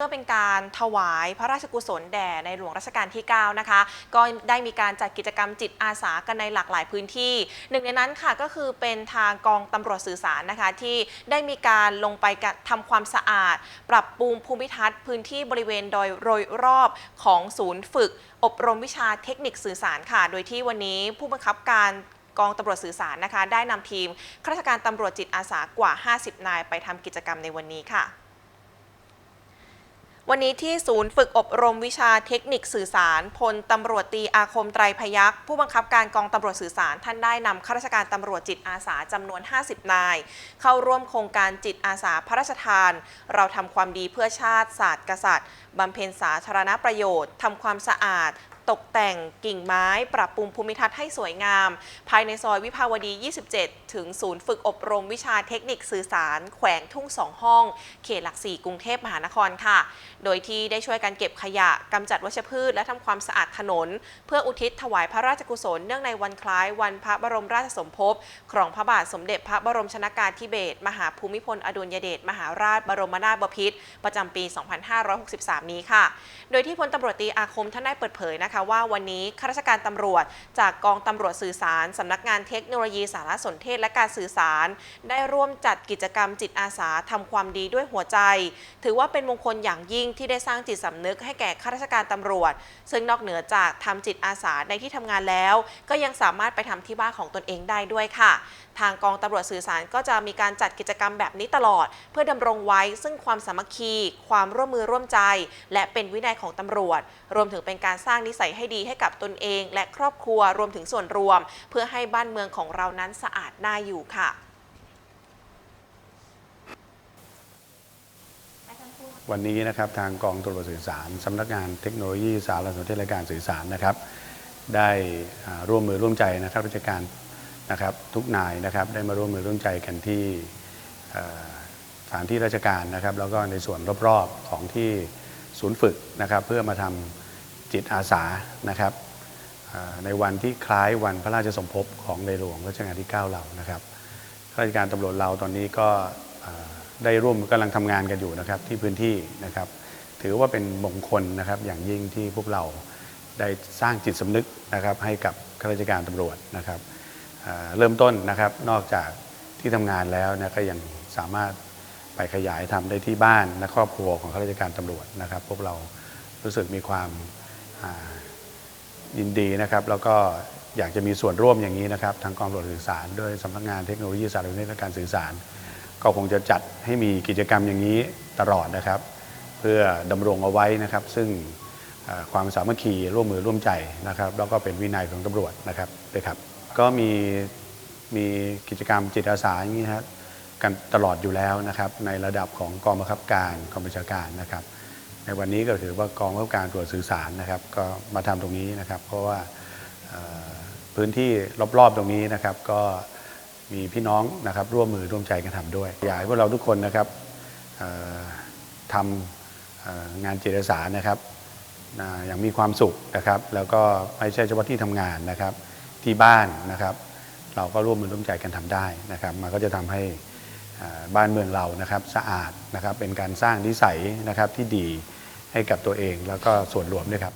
เพื่อเป็นการถวายพระราชกุศลแด่ในหลวงรัชกาลที่ 9 นะคะ ก็ได้มีการจัดกิจกรรมจิตอาสากันในหลากหลายพื้นที่ หนึ่งในนั้นค่ะก็คือเป็นทางกองตำรวจสื่อสารนะคะ ที่ได้มีการลงไปกะทำความสะอาด ปรับปรุงภูมิทัศน์พื้นที่บริเวณโดยโดยรอบของศูนย์ฝึก อบรมวิชาเทคนิคสื่อสารค่ะ โดยที่วันนี้ผู้บังคับการกองตำรวจสื่อสารนะคะ ได้นำทีมข้าราชการตำรวจจิตอาสากว่า 50 นายไปทำกิจกรรมในวันนี้ค่ะ วันนี้ที่ศูนย์ฝึกอบรมวิชาเทคนิคสื่อสารพลตำรวจตีอาคมไตรพยักษ์ผู้บังคับการกองตำรวจสื่อสาร ท่านได้นำข้าราชการตำรวจจิตอาสาจำนวน 50 นาย เข้าร่วมโครงการจิตอาสาพระราชทาน เราทำความดีเพื่อชาติศาสตร์กษัตริย์บำเพ็ญสาธารณประโยชน์ทำความสะอาด ตกแต่งกิ่งไม้ ปรับปรุงภูมิทัศน์ให้สวยงาม ภายในซอยวิภาวดี 27 ถึงศูนย์ฝึกอบรมวิชาเทคนิคสื่อสาร แขวงทุ่งสองห้อง เขตหลักสี่กรุงเทพมหานครค่ะ โดยที่ได้ช่วยกันเก็บขยะกำจัดวัชพืช และทำความสะอาดถนน เพื่ออุทิศถวายพระราชกุศลเนื่องในวันคล้ายวันพระบรมราชสมภพของพระบาทสมเด็จพระบรมชนากาธิเบศรมหาภูมิพลอดุลยเดชมหาราชบรมนาถบพิตรประจำปี 2563 นี้ค่ะ โดยที่พลตำรวจตรีอาคมท่านได้เปิดเผยนะคะว่าวันนี้ข้าราชการตำรวจ จากกองตำรวจสื่อสารสำนักงานเทคโนโลยีสารสนเทศและการสื่อสาร ได้ร่วมจัดกิจกรรมจิตอาสาทำความดีด้วยหัวใจ ถือว่าเป็นมงคลอย่างยิ่งที่ได้สร้างจิตสำนึกให้แก่ข้าราชการตำรวจ ซึ่งนอกเหนือจากทำจิตอาสาในที่ทำงานแล้ว ก็ยังสามารถไปทำที่บ้านของตนเองได้ด้วยค่ะ ทางกองตำรวจสื่อสารก็จะมีการจัดกิจกรรมแบบนี้ตลอด เพื่อดำรงไว้ซึ่งความสามัคคี ความร่วมมือร่วมใจ และเป็นวินัยของตำรวจ รวมถึงเป็นการสร้างนิสัยให้ดีให้กับตนเอง และครอบครัวรวมถึงส่วนรวม เพื่อให้บ้านเมืองของเรานั้นสะอาดน่าอยู่ค่ะวันนี้นะครับทางกองตรวจสื่อสารสำนักงานเทคโนโลยีสารสนเทศและการสื่อสารนะครับ ได้ร่วมมือร่วมใจนะครับราชการนะครับทุกนายนะครับได้มาร่วมมือร่วมใจกันที่สถานที่ราชการนะครับ แล้วก็ในส่วนรอบๆของที่ศูนย์ฝึกนะครับ เพื่อมาทำ จิตอาสานะครับในวันที่คล้ายวันพระราชสมภพของในหลวงรัชกาลที่ 9 เรานะครับข้าราชการตำรวจเราตอนนี้ก็ได้ร่วมกำลังทำงานกันอยู่นะครับที่พื้นที่นะครับถือว่าเป็นมงคลนะครับอย่างยิ่งที่พวกเราได้สร้างจิตสำนึกนะครับให้กับข้าราชการตำรวจนะครับเริ่มต้นนะครับนอกจากที่ทำงานแล้วนะก็ยังสามารถไปขยายทำได้ที่บ้านและครอบครัวของข้าราชการตำรวจนะครับ พวกเรารู้สึกมีความ ยินดีนะครับ แล้วก็อยากจะมีส่วนร่วมอย่างนี้นะครับ ทางกองตรวจสื่อสารด้วยสำนักงานเทคโนโลยีสารสนเทศและการสื่อสาร ก็คงจะจัดให้มีกิจกรรมอย่างนี้ตลอดนะครับ เพื่อดำรงเอาไว้นะครับ ซึ่งความสามัคคีร่วมมือร่วมใจนะครับ แล้วก็เป็นวินัยของตำรวจนะครับด้วยครับ ก็มีมีกิจกรรมจิตอาสาอย่างนี้ครับกันตลอดอยู่แล้วนะครับ ในระดับของกองบังคับการกองบัญชาการนะครับ ในวันนี้ก็ถือว่ากองบับการตรวจสื่อสารนะครับ ก็มาทำตรงนี้นะครับ เพราะว่าพื้นที่รอบๆตรงนี้นะครับ ก็มีพี่น้องนะครับ ร่วมมือร่วมใจกันทำด้วยอยากให้พวกเราทุกคนนะครับทำงานจิตอาสานะครับอย่างมีความสุขนะครับ แล้วก็ไม่ใช่เฉพาะที่ทำงานนะครับ ที่บ้านนะครับ เราก็ร่วมมือร่วมใจกันทำได้นะครับ มันก็จะทำให้บ้านเมืองเรานะครับสะอาดนะครับ เป็นการสร้างนิสัยนะครับที่ดี ให้กับตัวเองแล้วก็ส่วนรวมด้วยครับ